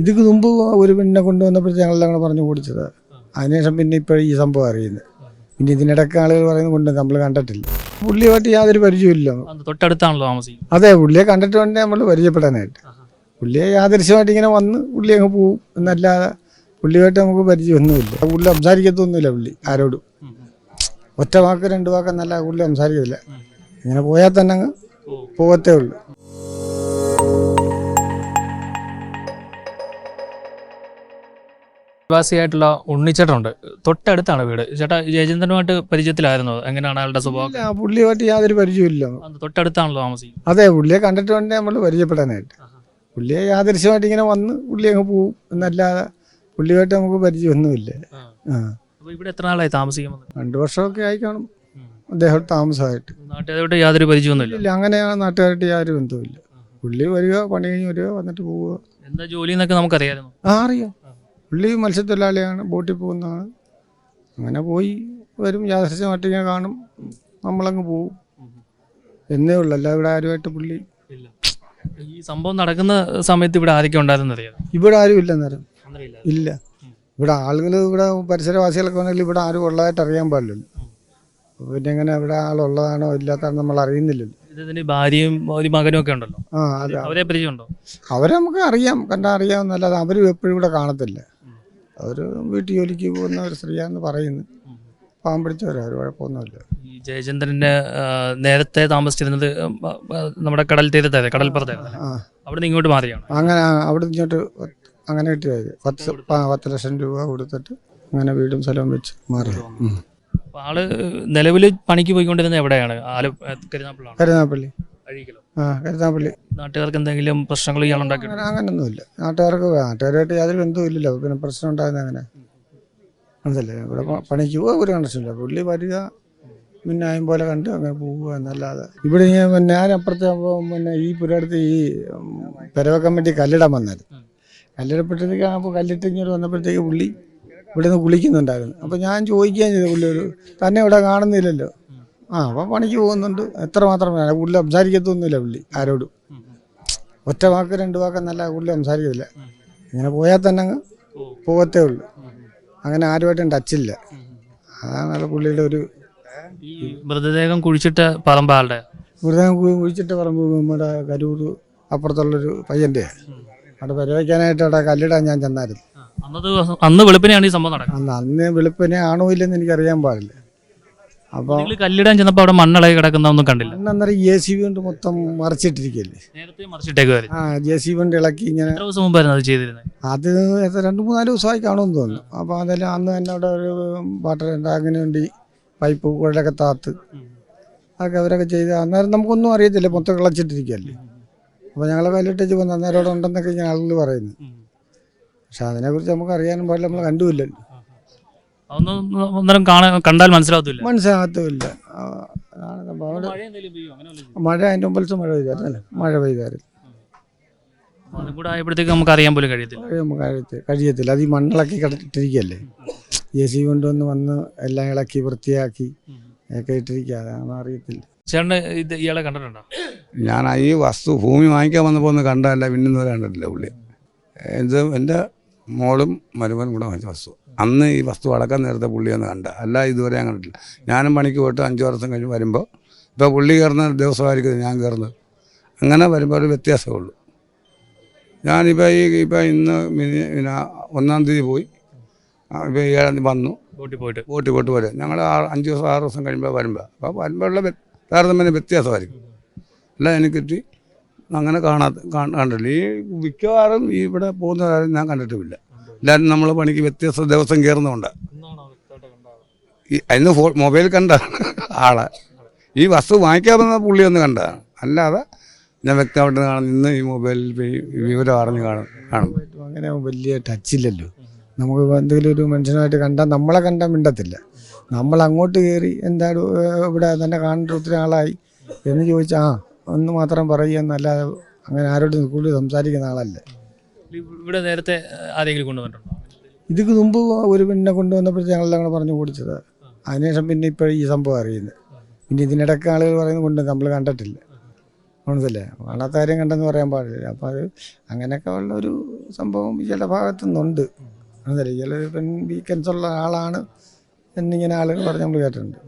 ഇതിക്ക് മുമ്പ് ഒരു പെണ്ണിനെ കൊണ്ടുവന്നപ്പോഴത്തെ ഞങ്ങളെല്ലാം കൂടെ പറഞ്ഞു ഓടിച്ചത്. അതിനുശേഷം പിന്നെ ഇപ്പോൾ ഈ സംഭവം അറിയുന്നത്. പിന്നെ ഇതിനിടയ്ക്ക് ആളുകൾ പറയുന്നത് കൊണ്ട് നമ്മൾ കണ്ടിട്ടില്ല. പുള്ളിയുമായിട്ട് യാതൊരു പരിചയമില്ല അത് തൊട്ടടുത്താണല്ലോ താമസിക്കുന്നത്. അതെ പുള്ളിയെ കണ്ടിട്ട് വേണ്ടി നമ്മൾ പരിചയപ്പെടാനായിട്ട്. പുള്ളിയെ യാദൃശ്യമായിട്ട് ഇങ്ങനെ വന്ന് പുള്ളി അങ്ങ് പോവും എന്നല്ലാതെ പുള്ളിയുമായിട്ട് നമുക്ക് പരിചയമൊന്നുമില്ല. പുള്ളി സംസാരിക്കത്തൊന്നുമില്ല പുള്ളി ആരോടും. ഒറ്റ വാക്ക് രണ്ട് വാക്ക് എന്നല്ല പുള്ളി സംസാരിക്കത്തില്ല. ഇങ്ങനെ പോയാൽ തന്നെ അങ്ങ് പോകത്തേ ഉള്ളൂ. നിവാസിയായിട്ടുള്ള ഉണ്ണിച്ചേട്ടനുണ്ട്. തൊട്ടടുത്താണ് വീട്. ചേട്ടാ ജയചന്ദ്രനുമായിട്ട് പരിചയത്തിലായിരുന്നു? എങ്ങനെയാണ് അയാളുടെ സ്വഭാവം? ഇല്ല, പുള്ളിയുമായിട്ട് യാതൊരു പരിചയമില്ല തൊട്ടടുത്താണല്ലോ താമസിക്കുന്നത്. അതെ പുള്ളിയെ കണ്ടിട്ട് വേണ്ടേ നമ്മൾ പരിചയപ്പെടാനായിട്ട്. പുള്ളിയെ യാദൃശ്യമായിട്ട് ഇങ്ങനെ വന്ന് പുള്ളി അങ്ങ് പോവും. എന്നല്ലാതെ പുള്ളിയുമായിട്ട് നമുക്ക് പരിചയമൊന്നുമില്ല. ആ. അപ്പോൾ ഇവിടെ എത്ര നാളായി താമസിക്കുന്നത്? രണ്ട് വർഷമൊക്കെ ആയി കാണും. അദ്ദേഹം താമസമായിട്ട്. നാട്ടുകാരോട്ട് യാതൊരു പരിചയമൊന്നുമില്ല. ഇല്ല അങ്ങനെ നാട്ടുകാരായിട്ട് യാതൊരു ബന്ധവുമില്ല. പുള്ളി വരിക പണി കഴിഞ്ഞ് വരിക വന്നിട്ട് പോവുക. എന്താ ജോലി എന്നൊക്കെ നമുക്കറിയായിരുന്നു ആ അറിയാം. പുള്ളി മത്സ്യത്തൊഴിലാളിയാണ് ബോട്ടിൽ പോകുന്നതാണ്. അങ്ങനെ പോയി വരും യാദൃശ്യമായിട്ട് ഇങ്ങനെ കാണും നമ്മളങ്ങ് പോവും. എന്നേ ഉള്ളൂ അല്ല ഇവിടെ ആരുമായിട്ട് പുള്ളി ഈ സംഭവം നടക്കുന്ന സമയത്ത് ഇവിടെ ആരൊക്കെ ഉണ്ടായിരുന്നു അറിയാം ഇവിടെ ആരും ഇല്ല അന്നേരം ഇല്ല. ഇവിടെ ആളുകൾ ഇവിടെ പരിസരവാസികളൊക്കെ വന്നെങ്കിൽ ഇവിടെ ആരും ഉള്ളതായിട്ട് അറിയാൻ പാടില്ലല്ലോ. പിന്നെ എങ്ങനെ ഇവിടെ ആളുള്ളതാണോ ഇല്ലാത്തതാണോ നമ്മൾ അറിയുന്നില്ലല്ലോ. ഇതിന് ഭാര്യയും ഒരു മകനും ഒക്കെ ഉണ്ടല്ലോ. ആ അതെ. അവരെ പരിചയമുണ്ടോ? അവരെ നമുക്ക് അറിയാം കണ്ടാൽ അറിയാവുന്നല്ലാതെ അവരും എപ്പോഴും ഇവിടെ കാണത്തില്ല. അവർ വീട്ടു ജോലിക്ക് പോകുന്ന ഒരു സ്ത്രീയാന്ന് പറയുന്നു. പാവം പിടിച്ചവരാ ഒരു കുഴപ്പമൊന്നുമില്ല. ഈ ജയചന്ദ്രന് നേരത്തെ താമസിച്ചിരുന്നത് നമ്മുടെ കടൽ തീരത്തായിരുന്നു ആ അവിടെ നിന്ന് ഇങ്ങോട്ട് മാറിയാണ്? അങ്ങനെ അവിടെ ഇങ്ങോട്ട് അങ്ങനെ കിട്ടിയത് പത്ത് പത്ത് ലക്ഷം രൂപ കൊടുത്തിട്ട് അങ്ങനെ വീടും സ്ഥലവും വെച്ച് മാറി. ആൾ നിലവിൽ പണിക്ക് പോയിക്കൊണ്ടിരുന്നത് എവിടെയാണ്? ആൽ കരുനാപ്പള്ളി. കരുനാപ്പള്ളി നാട്ടുകാർക്ക് എന്തെങ്കിലും പ്രശ്നങ്ങൾ ഇയാൾ ഉണ്ടാക്കി അങ്ങനെ അങ്ങനൊന്നുമില്ല. നാട്ടുകാർക്ക് നാട്ടുകാരായിട്ട് യാതൊരു ബന്ധവുമില്ലല്ലോ. പിന്നെ പ്രശ്നം ഉണ്ടാകുന്ന അങ്ങനെ അതല്ലേ? ഇവിടെ പണിക്ക് പോകുക ഒരു കണക്ഷനില്ല പുള്ളി വരിക മിന്നായം പോലെ കണ്ട് അങ്ങനെ പോവുക എന്നല്ലാതെ. ഇവിടെ ഞാൻ പിന്നെ ആവുമ്പോ പിന്നെ ഈ പുരടുത്ത് ഈ കമ്മിറ്റി വേണ്ടി കല്ലിടാൻ വന്നായിരുന്നു കല്ലിടപ്പെട്ടിരിക്കാൻ അപ്പോൾ കല്ലിട്ട് ഇങ്ങോട്ട് വന്നപ്പോഴത്തേക്ക് പുള്ളി ഇവിടെ നിന്ന് കുളിക്കുന്നുണ്ടായിരുന്നു. അപ്പോൾ ഞാൻ ചോദിക്കുകയും ചെയ്തു പുള്ളി ഒരു തന്നെ ഇവിടെ കാണുന്നില്ലല്ലോ. ആ അപ്പം പണിക്ക് പോകുന്നുണ്ട്. എത്ര മാത്രം പുള്ളി സംസാരിക്കത്തൊന്നുമില്ല പുള്ളി ആരോടും. ഒറ്റ വാക്ക് രണ്ട് വാക്ക് നല്ല പുള്ളി സംസാരിക്കത്തില്ല. ഇങ്ങനെ പോയാൽ തന്നെ അങ്ങ് പോകത്തേ ഉള്ളൂ. അങ്ങനെ ആരുമായിട്ടും ടച്ചില്ല അതാണ് പുള്ളിയുടെ ഒരു ഈ മൃതദേഹം കുഴിച്ചിട്ട് പറമ്പ ആളുടെ? മൃതദേഹം കുഴിച്ചിട്ട് പറമ്പ് നമ്മുടെ കരൂർ അപ്പുറത്തുള്ളൊരു പയ്യന്റെ. അവിടെ പരിവയ്ക്കാനായിട്ട് അവിടെ കല്ലിടാൻ ഞാൻ ചെന്നായിരുന്നു. അന്ന് വെളുപ്പിനെയാണ് ഈ സംഭവം നടക്കുന്നത്. അന്ന് അന്ന് വെളുപ്പിനെ ആണോ ഇല്ലെന്ന് എനിക്കറിയാൻ പാടില്ല. അപ്പോൾ കല്ലിടാൻ ചെന്നപ്പോൾ അവിടെ മണ്ണളകി കിടക്കുന്നൊന്നും കണ്ടില്ല. അന്ന് അന്നേരം ജെ സി ബി കൊണ്ട് മൊത്തം മറിച്ചിട്ടിരിക്കല്ലേ നേരത്തെ മറിച്ചിട്ടേക്കുമായിരുന്നു ആ ജെ സി ബി കൊണ്ട് ഇളക്കി ഇങ്ങനെ എത്ര ദിവസം മുമ്പായിരുന്നു അത് ചെയ്തിരുന്നത്? അത് എത്ര രണ്ട് മൂന്നാൽ ദിവസമായി കാണുമെന്ന് തോന്നുന്നു. അപ്പോൾ അതെല്ലാം അന്ന് തന്നെ അവിടെ ഒരു വാട്ടർ ടാങ്കിന് വേണ്ടി പൈപ്പ് കുഴലൊക്കെ താത്ത്. അതൊക്കെ അവരൊക്കെ ചെയ്ത് അന്നേരം നമുക്കൊന്നും അറിയത്തില്ല മൊത്തം കിളച്ചിട്ടിരിക്കുകയല്ലേ. അപ്പോൾ ഞങ്ങൾ കല്ലിട്ടേച്ച് വന്ന് അന്നേരം അവിടെ ഉണ്ടെന്നൊക്കെ ഇങ്ങനെ ആളുകൾ പറയുന്നു. പക്ഷെ അതിനെക്കുറിച്ച് നമുക്ക് അറിയാനും പാടില്ല നമ്മൾ കണ്ടുമില്ലല്ലോ. അതൊന്നും ഒന്നരം കാണാൻ കണ്ടാൽ മനസ്സിലാവത്തില്ല മനസ്സിലാകത്തുമില്ല. സംഭവം. അവിടെ മഴ അതിന്റെ മുമ്പിൽ ദിവസം മഴ പെയ്തായിരുന്നല്ലേ മഴ പെയ്തായിരുന്നു. അതും കൂടെ ആയപ്പോഴത്തേക്ക് നമുക്ക് അറിയാൻ പോലും കഴിയത്തില്ല. നമുക്ക് അത് ഈ മണ്ണിളക്കി കിടട്ടിരിക്കുകയല്ലേ ജെ സി കൊണ്ടുവന്ന് വന്ന് എല്ലാം ഇളക്കി വൃത്തിയാക്കി ഒക്കെ ഇട്ടിരിക്കുക. അതാണ് അറിയത്തില്ല. ചേട്ടന് ഇത് ഇയാളെ കണ്ടിട്ടുണ്ടോ? ഞാൻ ഈ വസ്തു ഭൂമി വാങ്ങിക്കാൻ വന്നപ്പോൾ ഒന്ന് കണ്ടല്ല പിന്നെ കണ്ടിട്ടില്ല പുള്ളി. എന്ത് എന്റെ മോളും മരുമനും കൂടെ വാങ്ങിച്ച വസ്തു. അന്ന് ഈ വസ്തു അടക്കം നേരത്തെ പുള്ളി ഒന്ന് കണ്ട. അല്ല ഇതുവരെ ഞാൻ കണ്ടിട്ടില്ല. ഞാനും പണിക്ക് പോയിട്ട് അഞ്ച് വർഷം കഴിഞ്ഞ് വരുമ്പോൾ ഇപ്പോൾ പുള്ളി കയറുന്ന ദിവസമായിരിക്കും ഞാൻ കയറുന്നത് അങ്ങനെ വരുമ്പോൾ ഒരു വ്യത്യാസമേ ഉള്ളൂ. ഞാനിപ്പോൾ ഈ ഇപ്പോൾ ഇന്ന് മിനി പിന്നെ ഒന്നാം തീയതി പോയി. ഇപ്പോൾ ഏഴാം തീയതി വന്നു. ബോട്ടിൽ പോയിട്ട്. ബോട്ടിൽ പോയിട്ട് വരും. ഞങ്ങൾ ആറ് അഞ്ച് ദിവസം ആറ് ദിവസം കഴിയുമ്പോൾ വരുമ്പോൾ അപ്പോൾ വരുമ്പോഴുള്ള വ്യ- താരതമ്യം വ്യത്യാസമായിരിക്കും. അല്ല എനിക്ക് കിട്ടി. അങ്ങനെ കാണാത്ത കണ്ടിട്ടില്ല. ഈ മിക്കവാറും ഈ ഇവിടെ പോകുന്ന കാര്യം ഞാൻ കണ്ടിട്ടുമില്ല. എല്ലാവരും നമ്മൾ പണിക്ക് വ്യത്യസ്ത ദിവസം കയറുന്നുണ്ട് ഈ അതിന് ഫോ മൊബൈൽ കണ്ട ആളെ. ഈ വസ്തു വാങ്ങിക്കാൻ വന്ന പുള്ളി ഒന്ന് കണ്ടതാണ് അല്ലാതെ ഞാൻ വ്യക്തമായിട്ട് കാണുന്നു ഇന്ന് ഈ മൊബൈലിൽ വിവരം അറിഞ്ഞ് കാണും. കാണും. അങ്ങനെ വലിയ ടച്ചില്ലല്ലോ നമുക്ക് എന്തെങ്കിലും ഒരു മനുഷ്യനായിട്ട് കണ്ടാൽ നമ്മളെ കണ്ടാൽ മിണ്ടത്തില്ല. നമ്മൾ അങ്ങോട്ട് കയറി എന്താണ് ഇവിടെ തന്നെ കാണേണ്ട ഒത്തിരി ആളായി എന്ന് ചോദിച്ചാൽ ആ ഒന്ന് മാത്രം പറയുക എന്നല്ലാതെ അങ്ങനെ ആരോടും കൂടുതൽ സംസാരിക്കുന്ന ആളല്ല. ഇവിടെ നേരത്തെ ആരെങ്കിലും കൊണ്ടുവന്നിട്ടുണ്ടോ? ഇതിക്ക് മുമ്പ് ഒരു പെണ്ണിനെ കൊണ്ടുവന്നപ്പോഴത്തെ ഞങ്ങളെല്ലാം കൂടെ പറഞ്ഞു ഓടിച്ചത്. അതിനുശേഷം പിന്നെ ഇപ്പോൾ ഈ സംഭവം അറിയുന്നത് പിന്നെ ഇതിനിടയ്ക്ക് ആളുകൾ പറയുന്നത് കൊണ്ട് നമ്മൾ കണ്ടിട്ടില്ല. മനസ്സിലെ കാണാത്ത കാര്യം കണ്ടെന്ന് പറയാൻ പാടില്ല. അപ്പോൾ അത് അങ്ങനെയൊക്കെ ഉള്ള ഒരു സംഭവം ചില ഭാഗത്തു നിന്നുണ്ട്. മനസ്സിലായി? ചില പെൺ വീക്കൻസ് ഉള്ള ആളാണ് എന്നിങ്ങനെ ആളുകൾ പറഞ്ഞ് നമ്മൾ കേട്ടിട്ടുണ്ട്.